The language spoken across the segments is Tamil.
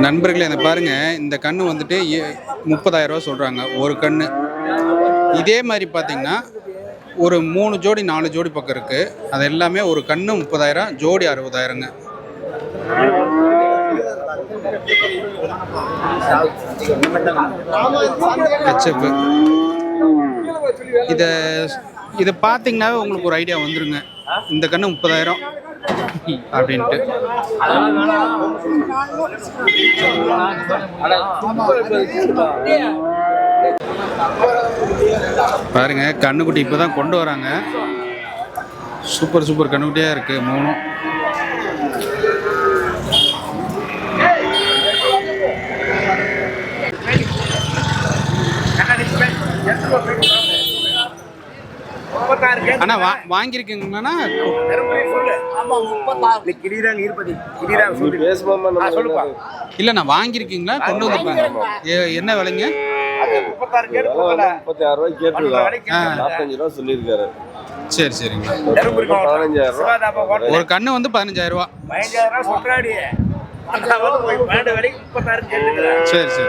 நண்பர்களே இந்த பாருங்க. இந்த கன்று வந்துட்டு முப்பதாயிரம் ரூபா சொல்கிறாங்க ஒரு கன்று இதே மாதிரி பார்த்தீங்கன்னா ஒரு மூணு ஜோடி நாலு ஜோடி பக்கம் இருக்குது அது எல்லாமே ஒரு கன்று முப்பதாயிரம் ஜோடி அறுபதாயிரங்க. ஹெச்எஃப் இதை இதை பார்த்தீங்கன்னாவே உங்களுக்கு ஒரு ஐடியா வந்துருங்க. இந்த கன்று முப்பதாயிரம். அப்படின்ட்டு. பாருங்க கண்ணுக்குட்டி இப்போ தான் கொண்டு வராங்க. சூப்பர் சூப்பர் கண்ணுக்குட்டியாக இருக்கு மூணும் அண்ணா வா வாங்கியிருக்கீங்களாண்ணா? இல்லைண்ணா வாங்கியிருக்கீங்களா? கொண்டு வந்திருக்காங்க ஏ- என்ன விலைங்க? முப்பத்தி ஆறு ரூபாய் ஆ. நாற்பத்தஞ்சு ரூபா சொல்லியிருக்காரு. சரி சரிங்க. ஒரு கண்ணு வந்து பதினஞ்சாயிரம் ரூபா. சரி சரி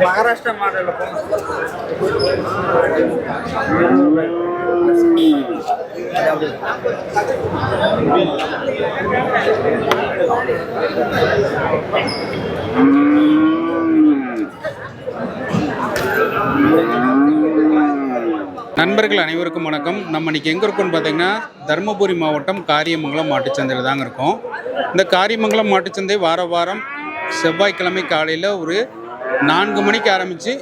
மகாராஷ்டிரா மாடல போனோம் நண்பர்கள் அனைவருக்கும் வணக்கம். நம்ம இன்னைக்கு எங்கே இருக்கோம்னு பார்த்தீங்கன்னா தருமபுரி மாவட்டம் காரியமங்கலம் மாட்டுச்சந்தையில் தாங்க இருக்கோம். இந்த காரியமங்கலம் மாட்டுச்சந்தை வார வாரம் செவ்வாய்க்கிழமை காலையில் ஒரு நான்கு மணிக்கு ஆரம்பித்து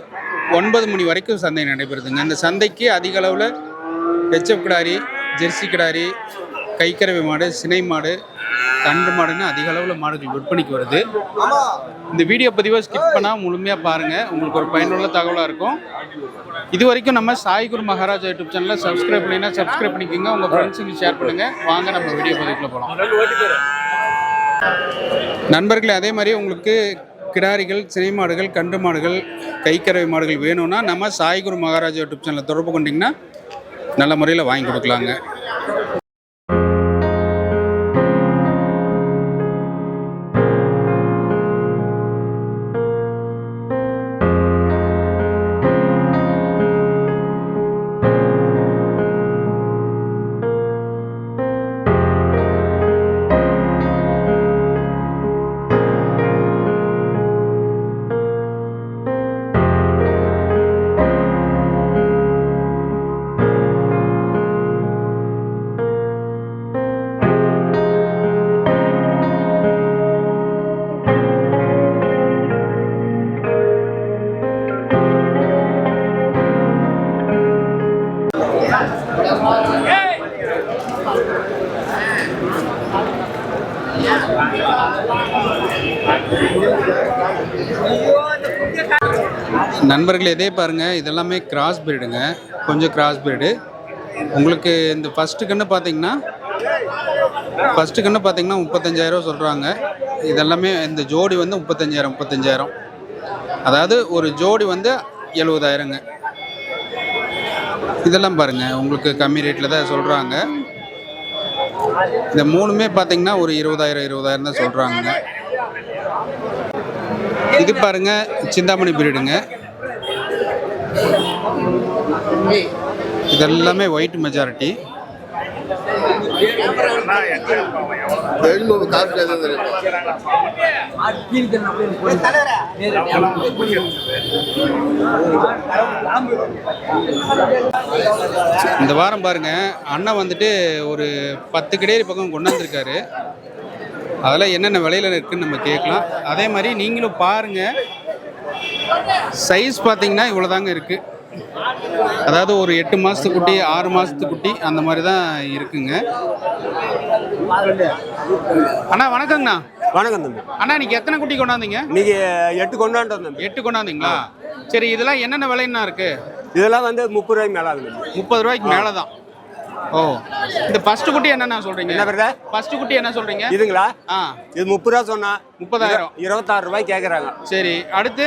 ஒன்பது மணி வரைக்கும் சந்தை நடைபெறுதுங்க. இந்த சந்தைக்கு அதிக அளவில் ஹெச்எஃப் கிடாரி ஜெர்சி கிடாரி கைக்கரவை மாடு சினை மாடு கன்று மாடுன்னு அதிக அளவில் மாடுகள் விற்பனைக்கு வருது. இந்த வீடியோ பதிவை ஸ்கிப் பண்ணால் முழுமையாக பாருங்கள் உங்களுக்கு ஒரு பயனுள்ள தகவலாக இருக்கும். இது வரைக்கும் நம்ம சாய்குரு மகாராஜா யூடியூப் சேனலில் சப்ஸ்கிரைப் பண்ணினா சப்ஸ்கிரைப் பண்ணிக்கோங்க. உங்கள் ஃப்ரெண்ட்ஸுக்கு ஷேர் பண்ணுங்கள் வாங்க நம்ம வீடியோ பதிவுக்குள்ள போகலாம் நண்பர்களே அதே மாதிரி உங்களுக்கு கிடாரிகள் சினை மாடுகள் கன்று மாடுகள் கைக்கறவை மாடுகள் வேணும்னா நம்ம சாய்குரு மகாராஜா யூடியூப் சேனலை தொடர்பு கொண்டிங்கன்னா நல்ல முறையில் வாங்கி கொடுக்கலாங்க. உங்களுக்கு இதே பாருங்கள் இதெல்லாமே கிராஸ் பிரீடுங்க கொஞ்சம் கிராஸ் பிரீடு உங்களுக்கு இந்த ஃபஸ்ட்டு கன்று பார்த்தீங்கன்னா ஃபஸ்ட்டு கன்று பார்த்தீங்கன்னா முப்பத்தஞ்சாயிரம் சொல்கிறாங்க இதெல்லாமே இந்த ஜோடி வந்து முப்பத்தஞ்சாயிரம் முப்பத்தஞ்சாயிரம். அதாவது ஒரு ஜோடி வந்து எழுபதாயிரங்க. இதெல்லாம் பாருங்கள் உங்களுக்கு கம்மி ரேட்டில் தான் சொல்கிறாங்க இந்த மூணுமே பார்த்தீங்கன்னா ஒரு இருபதாயிரம் இருபதாயிரம் தான் சொல்கிறாங்க இது பாருங்கள் சிந்தாமணி பிரீடுங்க இதெல்லாமே ஒயிட் மெஜாரிட்டி இந்த வாரம் பாருங்க அண்ணன் வந்துட்டு ஒரு பத்து கிடேரி பக்கம் கொண்டாந்துருக்காரு அதெல்லாம் என்னென்ன விலையில இருக்குன்னு நம்ம கேட்கலாம். அதே மாதிரி நீங்களும் பாருங்க சைஸ் பார்த்தீங்கன்னா இவ்வளோதாங்க இருக்குது. அதாவது ஒரு எட்டு மாதத்து குட்டி ஆறு மாதத்து குட்டி அந்த மாதிரி தான் இருக்குங்க. அண்ணா வணக்கங்கண்ணா. வணக்கம் தம்பி. அண்ணா இன்னைக்கு எத்தனை குட்டி கொண்டாந்தீங்க? இன்னைக்கு எட்டு கொண்டாண்டோம் தம்பி. எட்டு கொண்டாந்தீங்களா? சரி இதெல்லாம் என்னென்ன விலைன்னா இருக்கு? இதெல்லாம் வந்து முப்பது ரூபாய்க்கு மேலே ஆகுது முப்பது ரூபாய்க்கு மேலே தான் ஓ இந்த ஃபர்ஸ்ட் குட்டி என்னண்ணா சொல்றீங்க? என்ன பிரதர் ஃபர்ஸ்ட் குட்டி என்ன சொல்றீங்க? இதுங்களா? ஆ. இது முப்பது ரூபா சொன்னா முப்பதாயிரம். இருபத்தாறு ரூபாய் கேட்குறாங்க சரி அடுத்து?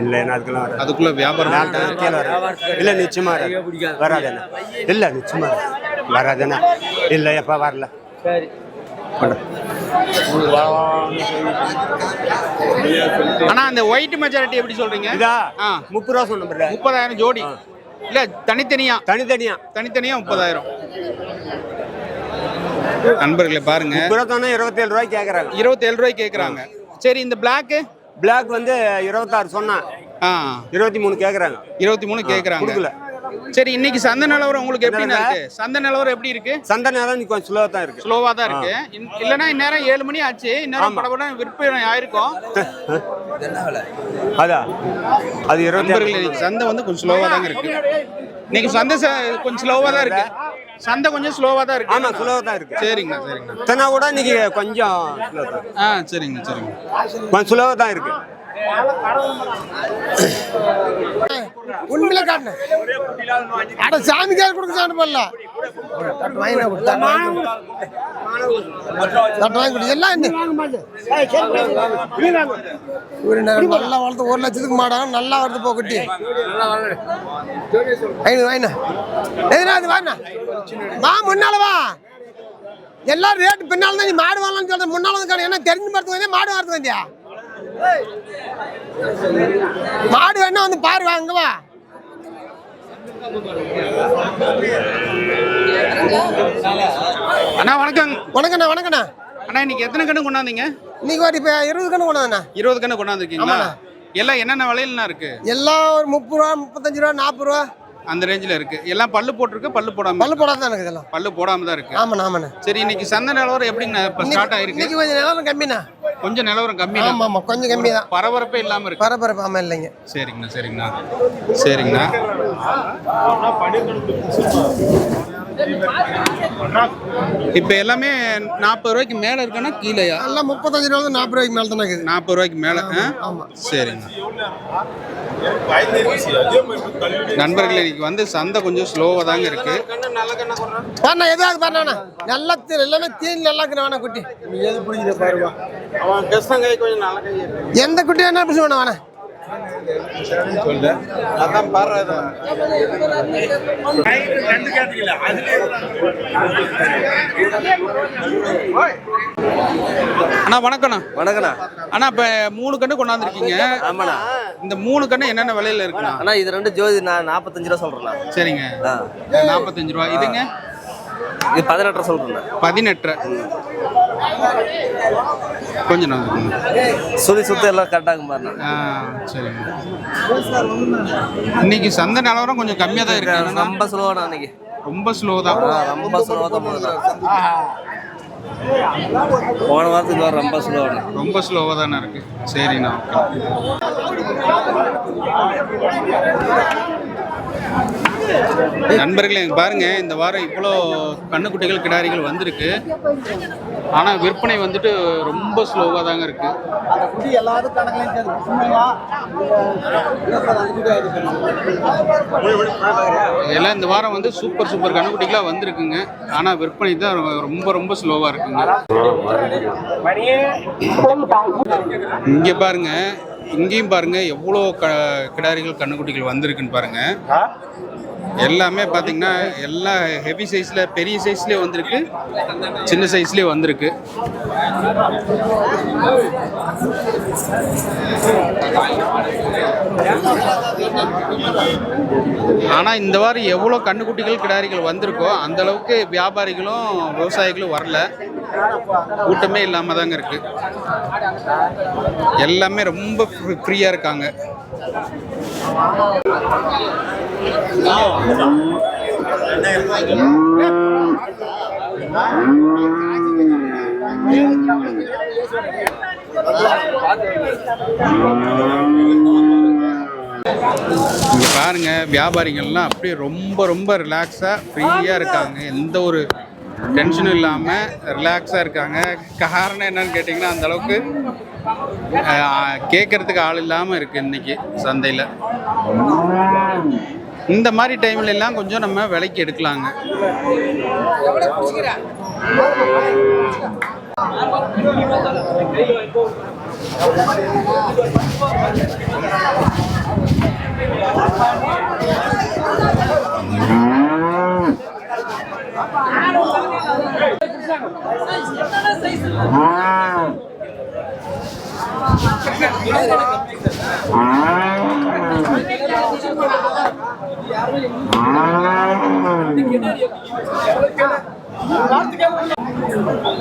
இல்லை அதுக்கெல்லாம் வராது. அதுக்குள்ள வியாபாரம் கீழே வராது இல்லை நிச்சயமா வராது. வராதுண்ணே இல்லை நிச்சயமா வராது. வராதுண்ணே இல்லை எப்போ வரல. கொண்டு. ஆனா அந்த ஒயிட் மெஜாரிட்டி எப்படி சொல்றீங்க? இதா? ஆ. முப்பது ரூபா சொன்ன முப்பதாயிரம் ஜோடி. இல்ல தனித்தனியா? தனித்தனியா. தனித்தனியா முப்பதாயிரம். நண்பர்களே பாருங்க. முப்பது ரூபா இருபத்தேழு ரூபாய் கேட்குறாங்க இருபத்தேழு ரூபாய்க்கு கேக்குறாங்க. சரி இந்த பிளாக்கு பிளாக் வந்து இருபத்தாறு சொன்னா ஆ. இருபத்தி மூணு கேட்குறாங்க இருபத்தி மூணு கேக்குறாங்க. கொடுக்கல. சரி இன்னைக்கு சந்தை நிலவரம் உங்களுக்கு எப்படி இருக்கு? சந்தை நிலவரம் எப்படி இருக்கு? சந்தை நேரம் இன்னைக்கு கொஞ்சம் ஸ்லோவாக தான் இருக்கு. ஸ்லோவா தான் இருக்கு. இன்- இல்லைன்னா இந்நேரம் ஏழு மணி ஆச்சு. இந்நேரம் படபட விற்பனை ஆயிருக்கும். அதான் அது இருபத்தி நண்பர்களே இன்னைக்கு சந்தை வந்து கொஞ்சம் ஸ்லோவா தாங்க இருக்கு. இன்னைக்கு சந்தை ச- கொஞ்சம் ஸ்லோவா தான் இருக்கு. சந்தை கொஞ்சம் ஸ்லோவா தான் இருக்கு. ஆமா ஸ்லோவாக தான் இருக்கு. சரிங்கண்ணா சரிங்கண்ணா. இத்தனை கூட இன்னைக்கு கொஞ்சம். ஆ சரிங்க சரிங்க கொஞ்சம் ஸ்லோவாக தான் இருக்கு. உண்மையில காட்டினேன். அட சாமிக்கார கொடுக்க சாப்பிட போடல. எல்லாம் ஒரு நேரம் நல்லா வளர்த்து ஒரு லட்சத்துக்கு மாடம் நல்லா வருது போ குட்டி. ஐநூறு வாங்கினா எதுனா அது வா முன்னால வா. எல்லாம் ரேட்டு பின்னால் தான் நீ மாடு வாங்கலாம்னு சொல்ற. முன்னால வந்து காணும். என்ன தெரிஞ்சு பார்த்து மாடு வரது வந்தியா? மாடு வேணா வந்து பாரு வாங்க வா. அண்ணா வணக்கம். வணக்கண்ணா வணக்கண்ணா. அண்ணா இன்னைக்கு எத்தனை கண்ணு கொண்டாந்தீங்க? இன்னைக்கு ஒரு இப்போ இருபது கண்ணு கொண்டாண்ணா இருபது கண்ணு கொண்டாந்துருக்கீங்களா? எல்லாம் என்னென்ன விலையிலண்ணா இருக்கு? எல்லாம் ஒரு முப்பது ரூபா முப்பத்தஞ்சு ரூபா நாற்பது ரூபா. அந்த ரேஞ்சில் இருக்கு. எல்லாம் பல்லு போட்டிருக்கு பல்லு போடாம பல்லு போடாத தான் எனக்கு இதெல்லாம் பல்லு போடாம தான் இருக்கு. ஆமாண்ணா ஆமாண்ணா சரி இன்னைக்கு சந்தை நிலவரம் எப்படிங்கண்ணா? இப்போ ஸ்டார்ட் ஆயிருக்கு. இன்னைக்கு கொஞ்சம் நிலவரம் கம்மிண்ணா. கொஞ்சம் நிலவரம் கம்மி ஆமாம் ஆமாம் கொஞ்சம் கம்மி தான். பரபரப்பே இல்லாம இருக்கு. பரபரப்பு ஆமாம் இல்லைங்க. சரிங்கண்ணா சரிங்கண்ணா. சரிங்கண்ணா. இப்போ எல்லாமே நாற்பது ரூபாய்க்கு மேலே இருக்குன்னா கீழேயா? எல்லாம் முப்பத்தஞ்சு ரூபா நாற்பது ரூபாய்க்கு மேலே தானே இருக்குது. நாற்பது ரூபாய்க்கு மேலே ஆமாம் சரிங்க நண்பர்களே இன்னைக்கு வந்து சந்தை கொஞ்சம் ஸ்லோவாக தாங்க இருக்கு. பாருண்ணா எதாவது பாருண்ணா நல்லா தீ- எல்லாமே தீனி நல்லா இருக்குது வேணா குட்டி. எது பிடிக்குது பாருவா எந்த குட்டி வேணா பிடிச்சி வேணா வேணா அண்ணா வணக்கண்ணா வணக்கண்ணா அண்ணா இப்போ மூணு கண்ணு கொண்டாந்துருக்கீங்க. ஆமாண்ணா. இந்த மூணு கண்ணு என்னென்ன விலையில இருக்குண்ணா? அண்ணா இது ரெண்டு ஜோதி நான் நாற்பத்தஞ்சு ரூபா சொல்கிறேண்ணா சரிங்க. நாற்பத்தஞ்சு ரூபா. இதுங்க? இது பதினெட்டு ரூபா சொல்கிறேண்ணா பதினெட்டு கொஞ்சம் நான் சுதி சுத்தம் எல்லாம் கரெக்டாக பாருண்ணா. ஆ சரிங்க. இன்னைக்கு சந்தை நிலவரம் கொஞ்சம் கம்மியாக தான் இருக்கு. ரொம்ப ஸ்லோவாண்ணா அன்னைக்கு ரொம்ப ஸ்லோ தான். ரொம்ப ஸ்லோவாக தான் போன வாரத்துக்கு வர ரொம்ப ஸ்லோவாண்ணா ரொம்ப ஸ்லோவாக தானே இருக்கு. சரிண்ணா நண்பர்களே இங்க பாருங்க இந்த வாரம் இவ்வளோ கண்ணுக்குட்டிகள் கிடாரிகள் வந்திருக்கு. ஆனால் விற்பனை வந்துட்டு ரொம்ப ஸ்லோவாக தாங்க இருக்கு. எல்லாம் இந்த வாரம் வந்து சூப்பர் சூப்பர் கண்ணுக்குட்டிகளாக வந்திருக்குங்க. ஆனால் விற்பனை தான் ரொம்ப ரொம்ப ஸ்லோவாக இருக்குங்க. இங்கே பாருங்க இங்கேயும் பாருங்க எவ்வளோ க கிடாரிகள் கண்ணுக்குட்டிகள் வந்திருக்குன்னு பாருங்க. எல்லாமே பார்த்தீங்கன்னா எல்லா ஹெவி சைஸில் பெரிய சைஸ்லேயே வந்திருக்கு. சின்ன சைஸ்லேயே வந்திருக்கு. ஆனால் இந்த வாரம் எவ்வளோ கண்ணுக்குட்டிகள் கிடாரிகள் வந்திருக்கோ அந்த அளவுக்கு வியாபாரிகளும் விவசாயிகளும் வரல. கூட்டமே இல்லாமல் தாங்க இருக்குது எல்லாமே ரொம்ப ஃப்ரீயாக இருக்காங்க. இங்கே பாருங்க வியாபாரிகள்லாம் அப்படியே ரொம்ப ரொம்ப ரிலாக்ஸாக ஃப்ரீயாக இருக்காங்க. எந்த ஒரு டென்ஷனும் இல்லாமல் ரிலாக்ஸாக இருக்காங்க. காரணம் என்னன்னு கேட்டிங்கன்னா அந்த அளவுக்கு கேட்குறதுக்கு ஆள் இல்லாமல் இருக்குது இன்னைக்கு சந்தையில். இந்த மாதிரி டைம்ல எல்லாம் கொஞ்சம் நம்ம விலைக்கு எடுக்கலாங்க.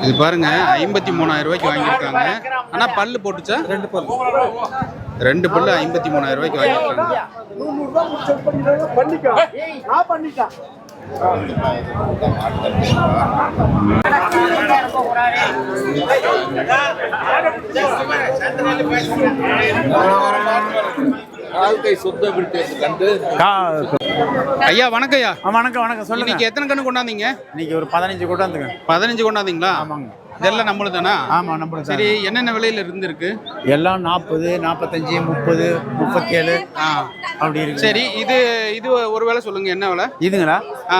இது பாருங்க ஐம்பத்தி மூணாயிரம் ரூபாய்க்கு வாங்கியிருக்காங்க. ஆனால் பல்லு போட்டுச்சா? ரெண்டு பல்லு. ரெண்டு பல்லு ஐம்பத்தி மூணாயிரம் ரூபாய்க்கு வாங்கியிருக்காங்க. ஐயா வணக்கம் ஐயா வணக்கம் வணக்கம். சொல்லுங்க. இன்னைக்கு எத்தனை கண்ணு கொண்டாந்தீங்க? இன்னைக்கு ஒரு பதினஞ்சு கொண்டாந்துங்க. பதினஞ்சு கொண்டாந்தீங்களா? ஆமாங்க. இதெல்லாம் நம்மளும் தானா ஆமா நம்மளுக்கு சரி என்னென்ன விலையில இருந்திருக்கு? எல்லாம் நாற்பது நாற்பத்தஞ்சு முப்பது முப்பத்தேழு ஆ. அப்படி இருக்கு சரி இது இது ஒரு வேலை சொல்லுங்க என்ன விலை? இதுங்களா? ஆ.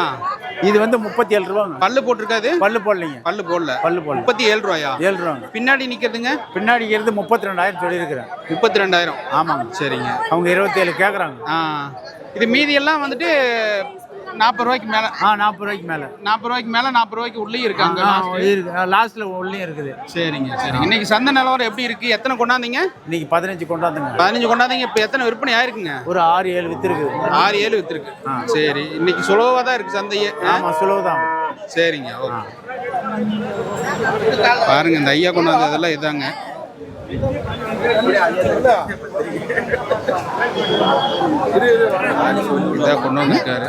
இது வந்து முப்பத்தி ஏழு ரூபாங்க. பல்லு போட்டிருக்காது? பல்லு போடலைங்க. பல்லு போடல. பல்லு போடல. முப்பத்தி ஏழு ரூபாயா? ஏழு ரூபாங்க. பின்னாடி நிக்கிறதுங்க? பின்னாடி இருந்து முப்பத்தி ரெண்டாயிரம் சொல்லியிருக்கிறேன் முப்பத்தி ரெண்டாயிரம் ஆமாங்க. சரிங்க. அவங்க இருபத்தேழு கேட்குறாங்க ஆ. இது மீதி எல்லாம் வந்துட்டு நாற்பது ரூபாய்க்கு மேல. ஆ நாற்பது ரூபாய்க்கு மேலே. நாற்பது ரூபாய்க்கு மேல நாற்பது ரூபாய்க்கு உள்ளேயும் இருக்காங்க இருக்கு. லாஸ்ட்ல உள்ளேயும் இருக்குது. சரிங்க சரிங்க. இன்னைக்கு சந்தை நிலவரம் எப்படி இருக்கு? எத்தனை கொண்டாந்தீங்க? இன்னைக்கு பதினஞ்சு கொண்டாந்துங்க. பதினஞ்சு கொண்டாந்தீங்க. இப்போ எத்தனை விற்பனை ஆயிருக்குங்க? ஒரு ஆறு ஏழு வித்து இருக்குது ஆறு ஏழு வித்துருக்கு. சரி. இன்னைக்கு சுலோவா தான் இருக்கு சந்தையே. ஆ? ஆமா சுலவு தான். சரிங்க ஓகே. பாருங்க இந்த ஐயா கொண்டாந்து அதெல்லாம் இதாங்க. இதான் கொண்டு வந்திருக்காரு.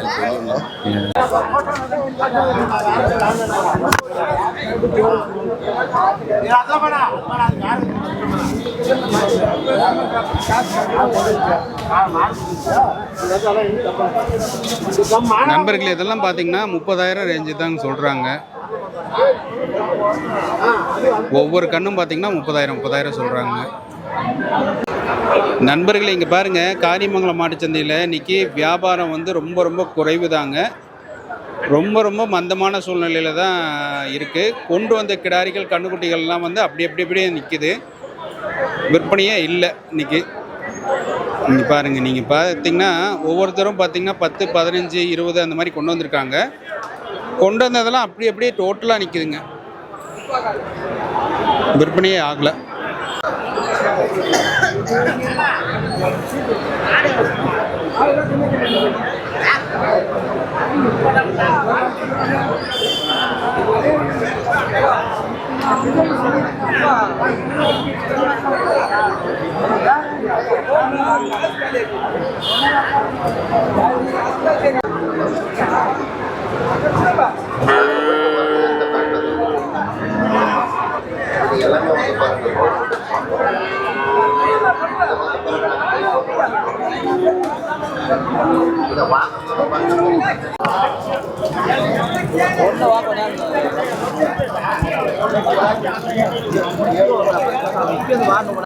இதெல்லாம் பார்த்தீங்கன்னா முப்பதாயிரம் ரேஞ்சு தாங்க சொல்கிறாங்க ஒவ்வொரு கண்ணும் பார்த்தீங்கன்னா முப்பதாயிரம் முப்பதாயிரம் சொல்கிறாங்க நண்பர்களே இங்கே பாருங்கள் காரியமங்கலம் மாட்டுச்சந்தையில் இன்னைக்கு வியாபாரம் வந்து ரொம்ப ரொம்ப குறைவு தாங்க ரொம்ப ரொம்ப மந்தமான சூழ்நிலையில் தான் இருக்குது கொண்டு வந்த கிடாரிகள் கண்ணுக்குட்டிகள்லாம் வந்து அப்படி அப்படி அப்படியே நிற்கிது விற்பனையே இல்லை இன்னைக்கு. இங்கே பாருங்கள் நீங்கள் பார்த்தீங்கன்னா ஒவ்வொருத்தரும் பார்த்தீங்கன்னா பத்து பதினஞ்சு இருபது அந்த மாதிரி கொண்டு வந்திருக்காங்க. கொண்டு வந்ததெல்லாம் அப்படி அப்படியே டோட்டலாக நிற்குதுங்க விற்பனையே ஆகலை Thank you. எல்லாமே வந்து பாருங்க. வாங்க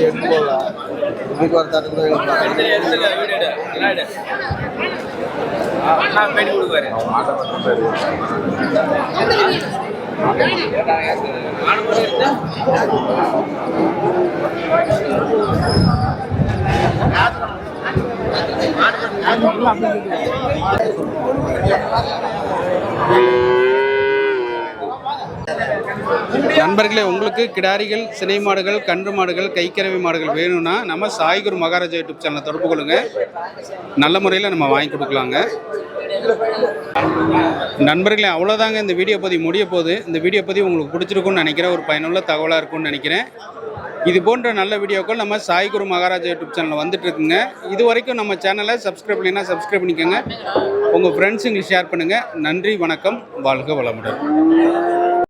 எடுத்துக்கோங்களா இதுக்கு நண்பர்களே உங்களுக்கு கிடாரிகள் சினை மாடுகள் கன்று மாடுகள் கைக்கறவை மாடுகள் வேணும்னா நம்ம சாய்குரு மகாராஜா யூடியூப் சேனலை தொடர்பு கொள்ளுங்க. நல்ல முறையில் நம்ம வாங்கி கொடுக்கலாங்க. நண்பர்களே அவ்வளோதாங்க இந்த வீடியோ பதிவு முடிய போகுது. இந்த வீடியோ பதிவு உங்களுக்கு பிடிச்சிருக்கும்னு நினைக்கிறேன். ஒரு பயனுள்ள தகவலாக இருக்கும்னு நினைக்கிறேன். இது போன்ற நல்ல வீடியோக்கள் நம்ம சாய்குரு மகாராஜா யூடியூப் சேனலில் வந்துட்டு இருக்குங்க. இது வரைக்கும் நம்ம சேனலை சப்ஸ்கிரைப் பண்ணினா சப்ஸ்கிரைப் பண்ணிக்கோங்க. உங்கள் ஃப்ரெண்ட்ஸுங்களுக்கு ஷேர் பண்ணுங்கள் நன்றி வணக்கம். வாழ்க வளமுடன்.